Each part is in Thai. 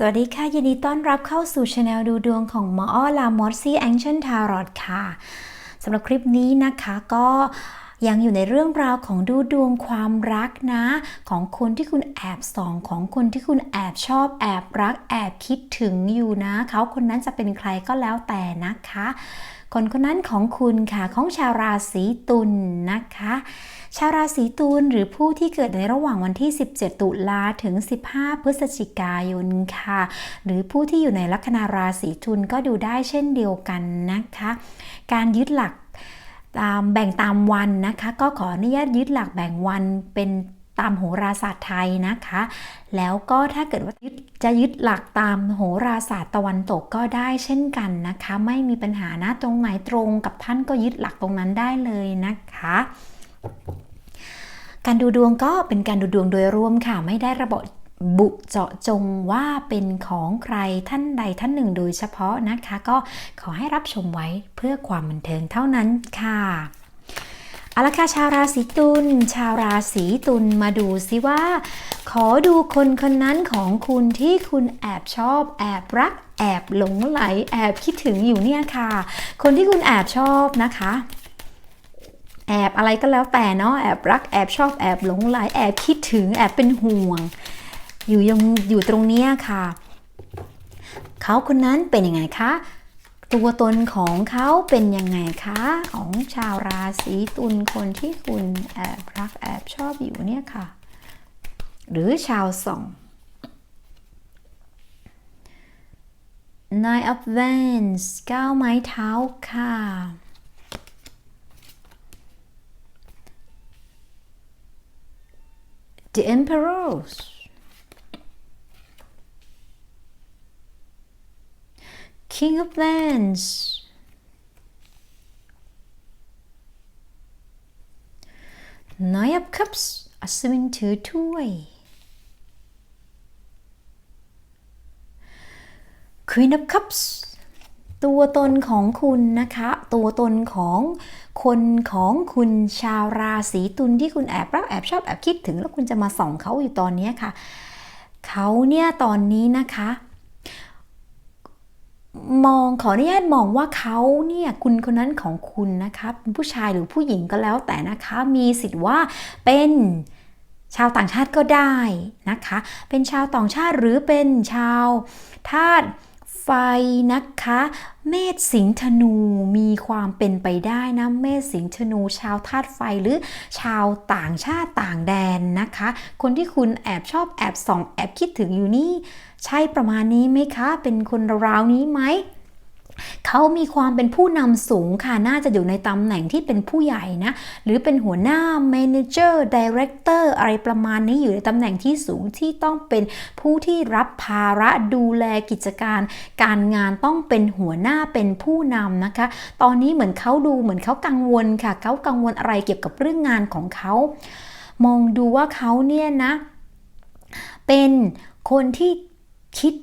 สวัสดีค่ะ ยินดีต้อนรับเข้าสู่ช anel ดูดวงของหมออ้อลามอสซี่แองเชิลทารอตค่ะสำหรับคลิปนี้นะคะก็ยังอยู่ในเรื่องราวของดูดวงความรักนะ ของคนที่คุณแอบส่องของคนที่คุณแอบชอบแอบรักแอบคิดถึงอยู่นะ เขาคนนั้นจะเป็นใครก็แล้วแต่นะคะ คนคนนั้นของคุณค่ะของชาวราศีตุลนนะคะ ชาวราศีตุลหรือผู้ที่เกิดในระหว่างวันที่ 17 ตุลาถึง 15 พฤศจิกายนค่ะ หรือผู้ที่อยู่ในลัคนาราศีตุลก็ดูได้เช่นเดียวกันนะคะ การยึดหลักตามแบ่งตามวันนะคะ ก็ขออนุญาตยึดหลักแบ่งวันเป็น ตามโหราศาสตร์ไทยนะคะ แล้วก็ถ้าเกิดว่าจะยึดหลักตามโหราศาสตร์ตะวันตกก็ได้เช่นกันนะคะ ไม่มีปัญหานะตรงไหนตรงกับท่านก็ยึดหลักตรงนั้นได้เลยนะคะการดูดวงก็เป็นการดูดวงโดยรวมค่ะ ไม่ได้ระบบบุเจาะจงว่าเป็นของใครท่านใดท่านหนึ่งโดยเฉพาะนะคะ ก็ขอให้รับชมไว้เพื่อความบันเทิงเท่านั้นค่ะ เอาละค่ะชาวราศีตุลชาวราศีตุลมาดูซิว่า ขอดูคนคนนั้นของคุณที่คุณแอบชอบ แอบรัก แอบหลงไหล แอบคิดถึงอยู่เนี่ยค่ะ คนที่คุณแอบชอบนะคะแอบอะไรก็แล้วแต่เนาะแอบรักแอบชอบแอบหลงไหลแอบคิดถึงแอบเป็นห่วง อยู่ยังอยู่ตรงเนี้ยค่ะ เขาคนนั้นเป็นยังไงคะ ตัวตนของเขาเป็นยังไงคะของชาวราศีตุลคนที่คุณแอบรักแอบชอบอยู่เนี่ยค่ะ หรือชาวส่อง Nine of Wands ก้าไม้เท้าค่ะ The Emperors King of Wands Nine of Cups อัศวินถือถ้วย Queen of Cups ตัวตนของคุณนะคะ ตัวตนของคนของคุณชาวราศีตุลที่คุณแอบรักแอบชอบแอบคิดถึงแล้วคุณจะมาส่องเขาอยู่ตอนนี้ค่ะ เขาเนี่ยตอนนี้นะคะ มองขออนุญาตมองว่าเขาเนี่ยคุณคนนั้นของคุณนะคะเป็นผู้ชายหรือผู้หญิงก็แล้วแต่นะคะมีสิทธิ์ว่าเป็นชาวต่างชาติก็ได้นะคะ เป็นชาวต่างชาติหรือเป็นชาวธาตุไฟนะคะ เมษสิงห์ธนูมีความเป็นไปได้นะเมษสิงห์ธนู ชาวธาตุไฟหรือชาวต่างชาติต่างแดนนะคะ คนที่คุณแอบชอบแอบส่องแอบคิดถึงอยู่นี่ ใช่ประมาณนี้ไหมคะ เป็นคนราวนี้ไหมเขามีความเป็นผู้นำสูงค่ะ น่าจะอยู่ในตำแหน่งที่เป็นผู้ใหญ่นะ หรือเป็นหัวหน้า manager director อะไรประมาณนี้อยู่ในตำแหน่งที่สูงที่ต้องเป็นผู้ที่รับภาระดูแลกิจการ การงานต้องเป็นหัวหน้าเป็นผู้นำนะคะ ตอนนี้เหมือนเขาดูเหมือนเขากังวลค่ะ เขากังวลอะไรเกี่ยวกับเรื่องงานของเขา มองดูว่าเขาเนี่ยนะ เป็นคนที่ คิด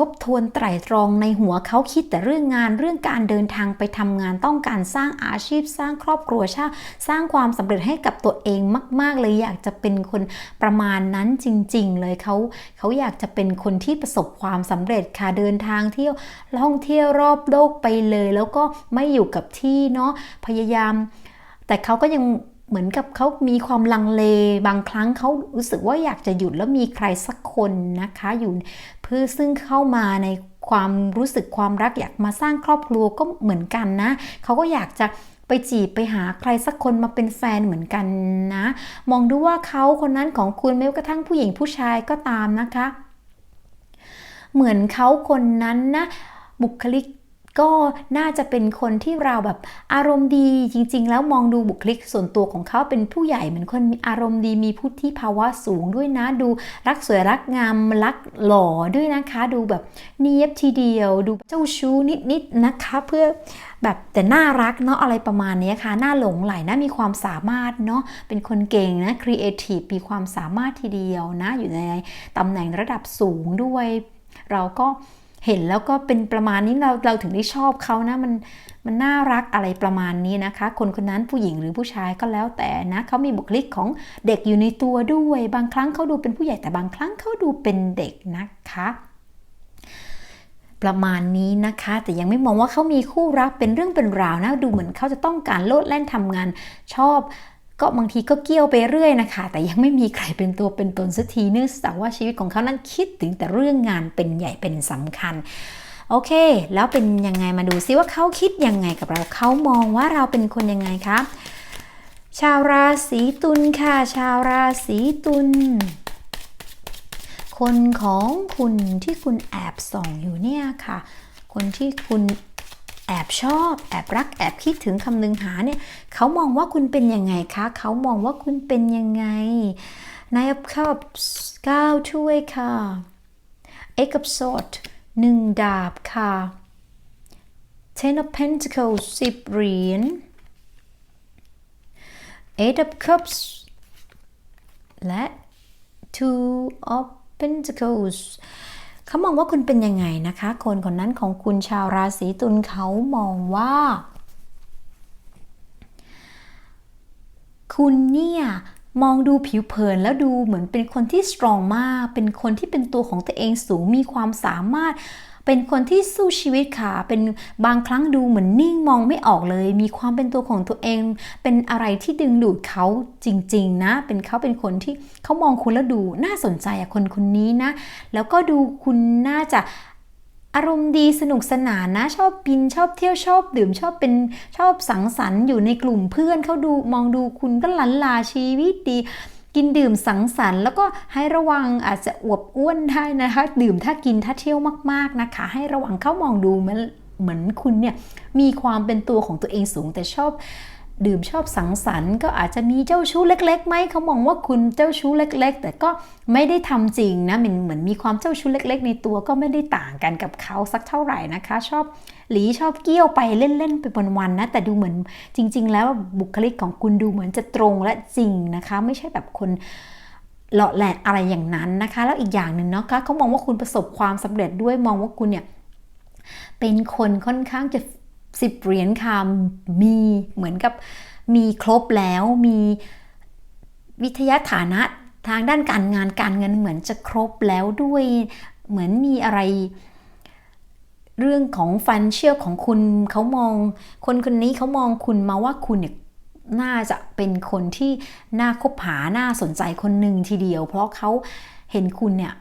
ทบทวนไตร่ตรองในหัวเขาคิดแต่เรื่องงานเรื่องการเดินทางไปทำงานต้องการสร้างอาชีพ สร้างครอบครัวชาสร้างความสำเร็จให้กับตัวเองมาก ๆ เลยอยากจะเป็นคนประมาณนั้นจริง ๆ เลยเขาเขาอยากจะเป็นคนที่ประสบความสำเร็จค่ะเดินทางเที่ยวท่องเที่ยวรอบโลกไปเลย แล้วก็ไม่อยู่กับที่เนาะพยายาม แต่เขาก็ยัง เหมือนกับเขามีความลังเลบางครั้งเขารู้สึกว่าอยากจะหยุดแล้วมีใครสักคนนะคะอยู่เพื่อซึ่งเข้ามาในความรู้สึกความรักอยากมาสร้างครอบครัวก็เหมือนกันนะเขาก็อยากจะไปจีบไปหาใครสักคนมาเป็นแฟนเหมือนกันนะ มองดูว่าเขาคนนั้นของคุณไม่ว่ากระทั่งผู้หญิงผู้ชายก็ตามนะคะ เหมือนเขาคนนั้นนะบุคลิก ก็น่าจะเป็นคนที่เราแบบอารมณ์ดีจริง ๆ แล้วมองดูบุคลิกส่วนตัวของเขาเป็นผู้ใหญ่เหมือนคนมีอารมณ์ดีมีพุทธิภาวะสูงด้วยนะดูรักสวยรักงามรักหล่อด้วยนะคะ ดูแบบเนียบทีเดียว ดูเจ้าชู้นิดๆนะคะเพื่อแบบแต่น่ารักเนาะอะไรประมาณนี้ค่ะน่าหลงไหลนะมีความสามารถเนาะเป็นคนเก่งนะครีเอทีฟมีความสามารถทีเดียวนะอยู่ในตำแหน่งระดับสูงด้วย เราก็ เห็นแล้วก็เป็นประมาณนี้เราเราถึงได้ชอบเขานะมันมันน่ารักอะไรประมาณนี้นะคะ คนคนนั้นผู้หญิงหรือผู้ชายก็แล้วแต่นะเขามีบุคลิกของเด็กอยู่ในตัวด้วย บางครั้งเขาดูเป็นผู้ใหญ่แต่บางครั้งเขาดูเป็นเด็กนะคะประมาณนี้นะคะ แต่ยังไม่มองว่าเขามีคู่รักเป็นเรื่องเป็นราวนะ ดูเหมือนเขาจะต้องการโลดแล่นทำงานชอบ ก็บางทีก็เกี่ยวไปเรื่อยนะคะ แต่ยังไม่มีใครเป็นตัวเป็นตนสักทีเนื่องจากว่าชีวิตของเขานั้นคิดถึงแต่เรื่องงานเป็นใหญ่เป็นสำคัญโอเค แล้วเป็นยังไงมาดูซิว่าเขาคิดยังไงกับเราเขามองว่าเราเป็นคนยังไงคะชาวราศีตุลค่ะ ชาวราศีตุลคนของคุณที่คุณแอบส่องอยู่เนี่ยค่ะ คนที่คุณ แอบชอบ แอบรัก แอบคิดถึงคำนึงหาเนี่ยเขามองว่าคุณเป็นยังไงคะเขามองว่าคุณเป็นยังไง Nine of Cups 9ถ้วยค่ะ Eight of Swords หนึ่งดาบค่ะ Ten of Pentacles สิบเหรียญ Eight of Cups และ Two of Pentacles เขามองว่าคุณเป็นยังไงนะคะ คนคนนั้นของคุณชาวราศีตุลเขามองว่า คุณเนี่ยมองดูผิวเผินแล้วดูเหมือนเป็นคนที่สตรองมาก เป็นคนที่เป็นตัวของตัวเองสูงมีความสามารถ เป็นคนที่สู้ชีวิตค่ะ เป็นบางครั้งดูเหมือนนิ่งมองไม่ออกเลย มีความเป็นตัวของตัวเอง เป็นอะไรที่ดึงดูดเขาจริง ๆ นะ เป็นเขาเป็นคนที่เขามองคุณแล้วดูน่าสนใจอะคนคนนี้นะ แล้วก็ดูคุณน่าจะอารมณ์ดีสนุกสนานนะ ชอบกินชอบเที่ยวชอบดื่มชอบเป็นชอบสังสรรค์อยู่ในกลุ่มเพื่อนเขาดูมองดูคุณก็ลันลาชีวิตดี กินดื่มสังสรรค์แล้วก็ให้ระวังอาจจะอวบอ้วนได้นะคะ ดื่มถ้ากินถ้าเที่ยวมากๆนะคะ ให้ระวังเขามองดูเหมือนเหมือนคุณเนี่ยมีความเป็นตัวของตัวเองสูงแต่ชอบ ดื่มชอบสังสรรค์ ก็อาจจะมีเจ้าชู้เล็กๆไหมเขามองว่าคุณเจ้าชู้เล็ก ๆ แต่ก็ไม่ได้ทำจริงนะมันเหมือนมีความเจ้าชู้เล็ก ๆ ในตัวก็ไม่ได้ต่างกันกับเขาสักเท่าไหร่นะคะ ชอบหลีชอบเกี้ยวไปเล่นๆไปวันๆนะ แต่ดูเหมือนจริง ๆ แล้วบุคลิกของคุณดูเหมือนจะตรงและจริงนะคะ ไม่ใช่แบบคนหล่อแหลกอะไรอย่างนั้นนะคะ แล้วอีกอย่างหนึ่งเนาะคะเขามองว่าคุณประสบความสำเร็จด้วยมองว่าคุณเนี่ยเป็นคนค่อนข้างจะ สิบเหรียญค่ะมีเหมือนกับมีครบแล้วมีวิทยาฐานะทางด้านการงานการเงินเหมือนจะครบแล้วด้วยเหมือนมีอะไร เรื่องของฟันเชียลของคุณเขามอง คนคนนี้เขามองคุณมาว่าคุณเนี่ยน่าจะเป็นคนที่น่าคบหาน่าสนใจคนหนึ่งทีเดียว เพราะเขาเห็นคุณเนี่ย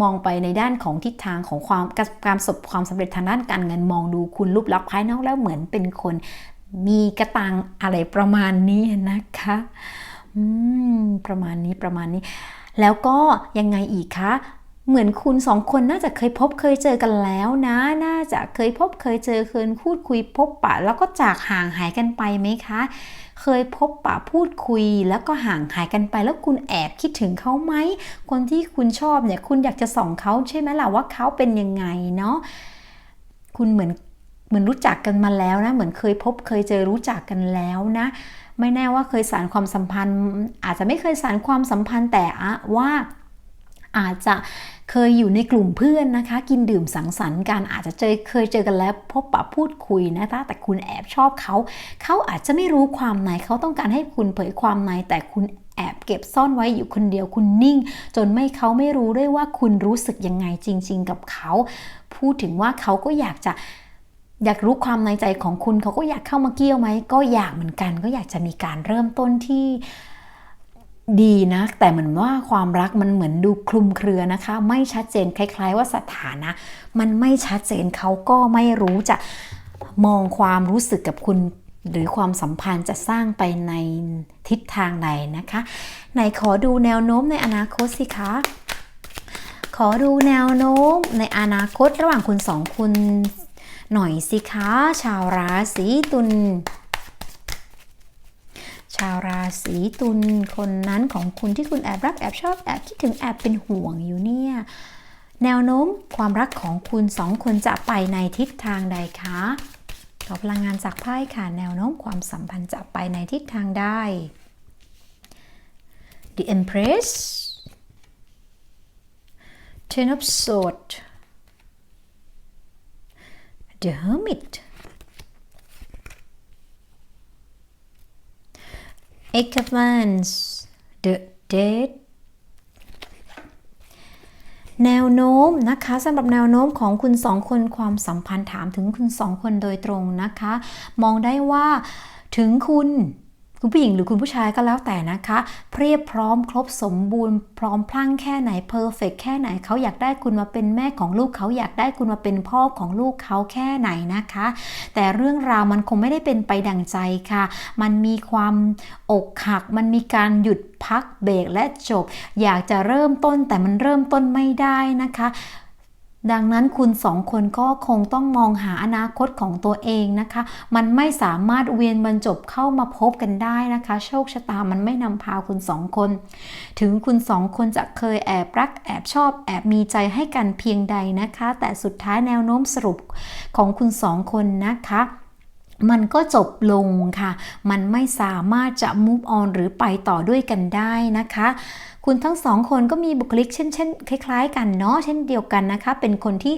มองไปในด้านของทิศทางของความการประสบความสำเร็จทางด้านการเงินมองดูคุณรูปลักษณ์ภายนอกแล้วเหมือนเป็นคนมีกระตังอะไรประมาณนี้นะคะอืมประมาณนี้ประมาณนี้ แล้วก็ยังไงอีกคะเหมือนคุณสองคนน่าจะเคยพบเคยเจอกันแล้วนะ น่าจะเคยพบเคยเจอเคยพูดคุยพบปะ แล้วก็จากห่างหายกันไปไหมคะ เคยพบปะพูดคุย แล้วก็ห่างหายกันไป แล้วคุณแอบคิดถึงเขาไหม คนที่คุณชอบเนี่ยคุณอยากจะส่องเขาใช่ไหมล่ะว่าเขาเป็นยังไงเนาะคุณเหมือนเหมือนรู้จักกันมาแล้วนะ เหมือนเคยพบเคยเจอรู้จักกันแล้วนะไม่แน่ว่าเคยสารความสัมพันธ์ อาจจะไม่เคยสารความสัมพันธ์แต่ว่า อาจจะเคยอยู่ในกลุ่มเพื่อนนะคะ กินดื่มสังสรรค์กันอาจจะเจอเคยเจอกันแล้วพบปะพูดคุยนะคะแต่คุณแอบชอบเขา เขาอาจจะไม่รู้ความในเขาต้องการให้คุณเผยความในแต่คุณแอบเก็บซ่อนไว้อยู่คนเดียวคุณนิ่ง จนไม่เขาไม่รู้ด้วยว่าคุณรู้สึกยังไงจริง ๆ กับเขา พูดถึงว่าเขาก็อยากจะอยากรู้ความในใจของคุณเขาก็อยากเข้ามาเกี่ยวไหมก็อยากเหมือนกัน ก็อยากจะมีการเริ่มต้นที่ ดีนะ แต่เหมือนว่าความรักมันเหมือนดูคลุมเครือนะคะ ไม่ชัดเจนคล้าย ๆ ว่าสถานะ มันไม่ชัดเจนเขาก็ไม่รู้จะมองความรู้สึกกับคุณ หรือความสัมพันธ์จะสร้างไปในทิศทางไหนนะคะไหนขอดูแนวโน้มในอนาคตสิคะขอดูแนวโน้มในอนาคตระหว่างคุณสองคุณหน่อยสิคะ ชาวราศีตุล ชาวราศีตุลคนนั้นของคุณที่คุณแอบรักแอบชอบแอบคิดถึงแอบเป็นห่วงอยู่เนี่ย แนวโน้มความรักของคุณสองคนจะไปในทิศทางใดคะขอพลังงานจากไพ่ค่ะแนวโน้มความสัมพันธ์จะไปในทิศทางใด The Empress Ten of Swords the hermit eight of wands the dead แนวโน้มนะคะสำหรับแนวโน้มของคุณสองคนความสัมพันธ์ถามถึงคุณสองคนโดยตรงนะคะ มองได้ว่าถึงคุณ คุณผู้หญิงหรือคุณผู้ชายก็แล้วแต่นะคะ เพียบพร้อมครบสมบูรณ์พร้อมพลั่งแค่ไหนเพอร์เฟกแค่ไหนเขาอยากได้คุณมาเป็นแม่ของลูกเขาอยากได้คุณมาเป็นพ่อของลูกเขาแค่ไหนนะคะ แต่เรื่องราวมันคงไม่ได้เป็นไปดังใจค่ะ มันมีความอกหัก มันมีการหยุดพักเบรกและจบ อยากจะเริ่มต้นแต่มันเริ่มต้นไม่ได้นะคะ ดังนั้นคุณสองคนก็คงต้องมองหาอนาคตของตัวเองนะคะ มันไม่สามารถเวียนบรรจบเข้ามาพบกันได้นะคะ โชคชะตามันไม่นำพาคุณสองคน ถึงคุณสองคนจะเคยแอบรักแอบชอบ แอบมีใจให้กันเพียงใดนะคะ แต่สุดท้ายแนวโน้มสรุปของคุณสองคนนะคะ มันก็จบลงค่ะ มันไม่สามารถจะ move on หรือไปต่อด้วยกันได้นะคะ คุณทั้งสองคนก็มีบุคลิกเช่นเช่นคล้ายๆ กันเนาะ เช่นเดียวกันนะคะ เป็นคนที่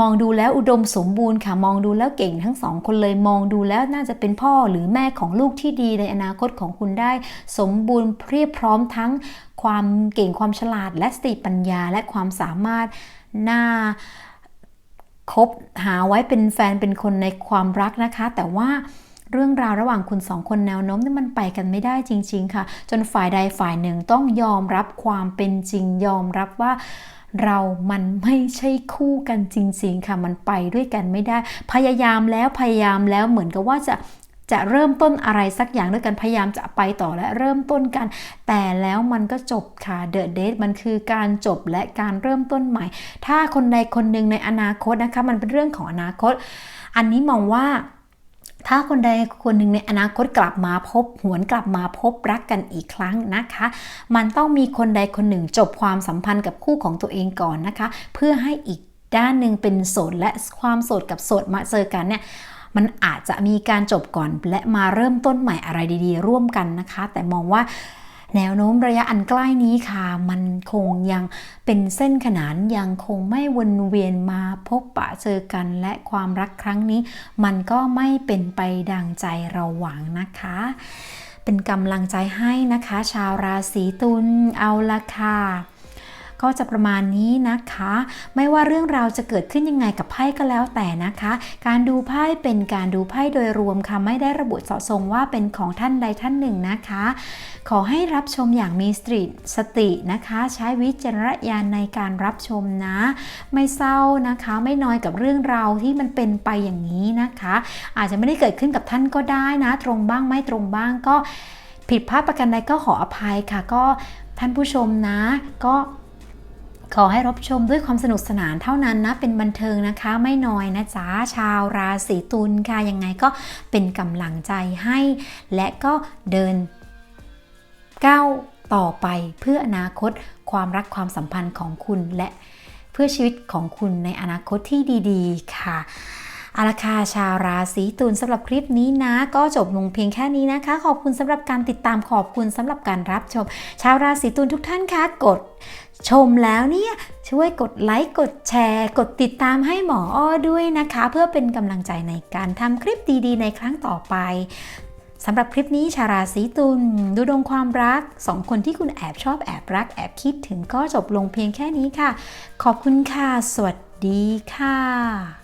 มองดูแล้วอุดมสมบูรณ์ค่ะ มองดูแล้วเก่งทั้งสองคนเลยมองดูแล้วน่าจะเป็นพ่อหรือแม่ของลูกที่ดีในอนาคตของคุณได้ สมบูรณ์เพียบพร้อมทั้งความเก่งความฉลาดและสติปัญญาและความสามารถหน่า คบหาไว้เป็นแฟนเป็นคนในความรักนะคะ แต่ว่าเรื่องราวระหว่างคุณสองคนแนวโน้มที่มันไปกันไม่ได้จริง ๆ ค่ะ จนฝ่ายใดฝ่ายหนึ่งต้องยอมรับความเป็นจริง ยอมรับว่าเรามันไม่ใช่คู่กันจริง ๆ ค่ะ มันไปด้วยกันไม่ได้ พยายามแล้วพยายามแล้วเหมือนกับว่าจะ จะเริ่มต้นอะไรสักอย่างด้วยกันพยายามจะไปต่อและเริ่มต้นกัน แต่แล้วมันก็จบค่ะเดอะเดทมันคือการจบและการเริ่มต้นใหม่ ถ้าคนใดคนหนึ่งในอนาคตนะคะ มันเป็นเรื่องของอนาคต อันนี้มองว่าถ้าคนใดคนหนึ่งในอนาคตกลับมาพบ หวนกลับมาพบรักกันอีกครั้งนะคะ มันต้องมีคนใดคนหนึ่งจบความสัมพันธ์กับคู่ของตัวเองก่อนนะคะ เพื่อให้อีกด้านหนึ่งเป็นโสดและความโสดกับโสดมาเจอกันเนี่ย มันอาจจะมีการจบก่อนและมาเริ่มต้นใหม่อะไรดี ๆ ร่วมกันนะคะ แต่มองว่าแนวโน้มระยะอันใกล้นี้ค่ะ มันคงยังเป็นเส้นขนานยังคงไม่วนเวียนมาพบปะเจอกันและความรักครั้งนี้ มันก็ไม่เป็นไปดังใจเราหวังนะคะ เป็นกำลังใจให้นะคะ ชาวราศีตุลเอาละค่ะ ก็จะประมาณนี้นะคะ ไม่ว่าเรื่องราวจะเกิดขึ้นยังไงกับไพ่ก็แล้วแต่นะคะ การดูไพ่เป็นการดูไพ่โดยรวมค่ะไม่ได้ระบุเจาะจงว่าเป็นของท่านใดท่านหนึ่งนะคะ ขอให้รับชมอย่างมีสติสตินะคะ ใช้วิจารณญาณในการรับชมนะ ไม่เศร้านะคะไม่น้อยกับเรื่องราวที่มันเป็นไปอย่างนี้นะคะ อาจจะไม่ได้เกิดขึ้นกับท่านก็ได้นะ ตรงบ้างไม่ตรงบ้างก็ผิดพลาดประกันใดก็ขออภัยค่ะ ก็ท่านผู้ชมนะ ก็ ขอให้รับชมด้วยความสนุกสนานเท่านั้นนะ เป็นบันเทิงนะคะ ไม่น้อยนะจ๊ะชาวราศีตุลค่ะ ยังไงก็เป็นกำลังใจให้ และก็เดินก้าวต่อไปเพื่ออนาคตความรักความสัมพันธ์ของคุณและเพื่อชีวิตของคุณในอนาคตที่ดี ๆ ค่ะ อาลค่ะชาวราศีตุลสำหรับคลิปนี้นะ ก็จบลงเพียงแค่นี้นะคะ ขอบคุณสำหรับการติดตามขอบคุณสำหรับการรับชม ชาวราศีตุลทุกท่านคะกดชมแล้วเนี่ยช่วยกดไลค์กดแชร์ กดติดตามให้หมออ้อด้วยนะคะ เพื่อเป็นกำลังใจในการทำคลิปดีๆ ในครั้งต่อไปสำหรับคลิปนี้ชาราศีตุลดูดวงความรักสองคนที่คุณแอบชอบแอบรัก แอบคิดถึงก็จบลงเพียงแค่นี้ค่ะ ขอบคุณค่ะ สวัสดีค่ะ